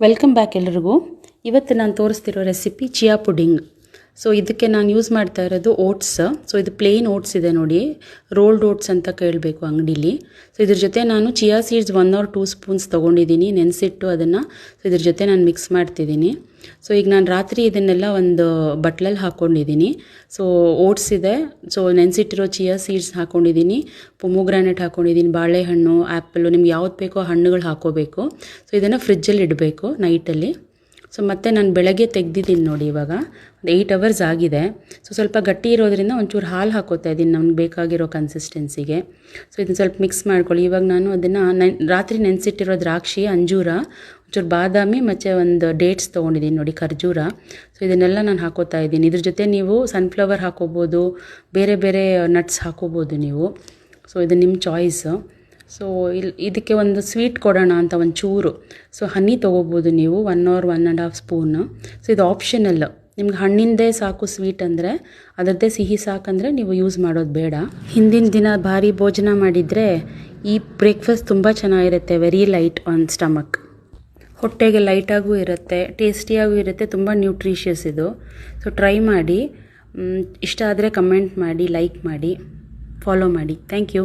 Welcome back ಎಲ್ಲರಿಗೂ ಇವತ್ತು ನಾನು ತೋರಿಸ್ತಿರೋ ರೆಸಿಪಿ ಚಿಯಾ ಪುಡಿಂಗ್. ಸೊ ಇದಕ್ಕೆ ನಾನು ಯೂಸ್ ಮಾಡ್ತಾ ಇರೋದು ಓಟ್ಸ್ ಸೊ ಇದು ಪ್ಲೇನ್ ಓಟ್ಸ್ ಇದೆ ನೋಡಿ. ರೋಲ್ಡ್ ಓಟ್ಸ್ ಅಂತ ಕೇಳಬೇಕು ಅಂಗಡೀಲಿ. ಸೊ ಇದ್ರ ಜೊತೆ ನಾನು chia seeds one or two spoons ತೊಗೊಂಡಿದ್ದೀನಿ, ನೆನೆಸಿಟ್ಟು ಅದನ್ನು. ಸೊ ಇದ್ರ ಜೊತೆ ನಾನು ಮಿಕ್ಸ್ ಮಾಡ್ತಿದ್ದೀನಿ. ಸೊ ಈಗ ನಾನು ರಾತ್ರಿ ಇದನ್ನೆಲ್ಲ ಒಂದು ಬಟ್ಲಲ್ಲಿ ಹಾಕ್ಕೊಂಡಿದ್ದೀನಿ ಸೊ ಓಟ್ಸ್ ಇದೆ. ಸೊ ನೆನೆಸಿಟ್ಟಿರೋ ಚಿಯಾ ಸೀಡ್ಸ್ ಹಾಕ್ಕೊಂಡಿದ್ದೀನಿ ಪೊಮೊಗ್ರಾನೆಟ್ ಹಾಕ್ಕೊಂಡಿದ್ದೀನಿ ಬಾಳೆಹಣ್ಣು ಆ್ಯಪಲ್ಲು ನಿಮ್ಗೆ ಯಾವ್ದು ಬೇಕೋ ಹಣ್ಣುಗಳು ಹಾಕೋಬೇಕು. ಸೊ ಇದನ್ನು ಫ್ರಿಜ್ಜಲ್ಲಿ ಇಡಬೇಕು ನೈಟಲ್ಲಿ ಸೊ ಮತ್ತೆ ನಾನು ಬೆಳಗ್ಗೆ ತೆಗ್ದಿದ್ದೀನಿ ನೋಡಿ ಇವಾಗ. ಒಂದು ಏಯ್ಟ್ ಅವರ್ಸ್ ಆಗಿದೆ. ಸೊ ಸ್ವಲ್ಪ ಗಟ್ಟಿ ಇರೋದ್ರಿಂದ ಒಂಚೂರು ಹಾಲು ಹಾಕೋತಾ ಇದ್ದೀನಿ ನಮ್ಗೆ ಬೇಕಾಗಿರೋ ಕನ್ಸಿಸ್ಟೆನ್ಸಿಗೆ ಸೊ ಇದನ್ನು ಸ್ವಲ್ಪ ಮಿಕ್ಸ್ ಮಾಡ್ಕೊಳ್ಳಿ. ಇವಾಗ ನಾನು ಅದನ್ನು ನೆನ್, ರಾತ್ರಿ ನೆನೆಸಿಟ್ಟಿರೋ ದ್ರಾಕ್ಷಿ, ಅಂಜೂರ, ಒಂಚೂರು ಬಾದಾಮಿ ಮತ್ತು ಒಂದು ಡೇಟ್ಸ್ ತೊಗೊಂಡಿದ್ದೀನಿ ನೋಡಿ, ಖರ್ಜೂರ. ಸೊ ಇದನ್ನೆಲ್ಲ ನಾನು ಹಾಕೋತಾ ಇದ್ದೀನಿ. ಇದ್ರ ಜೊತೆ ನೀವು ಸನ್ಫ್ಲವರ್ ಹಾಕೋಬೋದು, ಬೇರೆ ಬೇರೆ ನಟ್ಸ್ ಹಾಕೋಬೋದು ನೀವು. ಸೊ ಇದು ನಿಮ್ಮ ಚಾಯ್ಸು ಸೊ ಇಲ್ಲಿ ಇದಕ್ಕೆ ಒಂದು ಸ್ವೀಟ್ ಕೊಡೋಣ ಅಂತ ಒಂದು ಚೂರು. ಸೊ ಹನಿ ತೊಗೋಬೋದು ನೀವು one or one and half spoon so ಇದು ಆಪ್ಷನಲ್ ನಿಮ್ಗೆ ಹಣ್ಣಿಂದೇ ಸಾಕು ಸ್ವೀಟ್ ಅಂದರೆ, ಅದರದ್ದೇ ಸಿಹಿ ಸಾಕಂದರೆ ನೀವು ಯೂಸ್ ಮಾಡೋದು ಬೇಡ. ಹಿಂದಿನ ದಿನ ಭಾರಿ ಭೋಜನ ಮಾಡಿದರೆ, ಈ ಬ್ರೇಕ್ಫಾಸ್ಟ್ ತುಂಬ ಚೆನ್ನಾಗಿರುತ್ತೆ ವೆರಿ ಲೈಟ್ ಆನ್ ಸ್ಟಮಕ್ ಹೊಟ್ಟೆಗೆ ಲೈಟಾಗೂ ಇರುತ್ತೆ ಟೇಸ್ಟಿಯಾಗೂ ಇರುತ್ತೆ, ತುಂಬ ನ್ಯೂಟ್ರಿಷಿಯಸ್ ಇದು. ಸೊ ಟ್ರೈ ಮಾಡಿ ಇಷ್ಟ ಆದರೆ ಕಮೆಂಟ್ ಮಾಡಿ ಲೈಕ್ ಮಾಡಿ ಫಾಲೋ ಮಾಡಿ. Thank you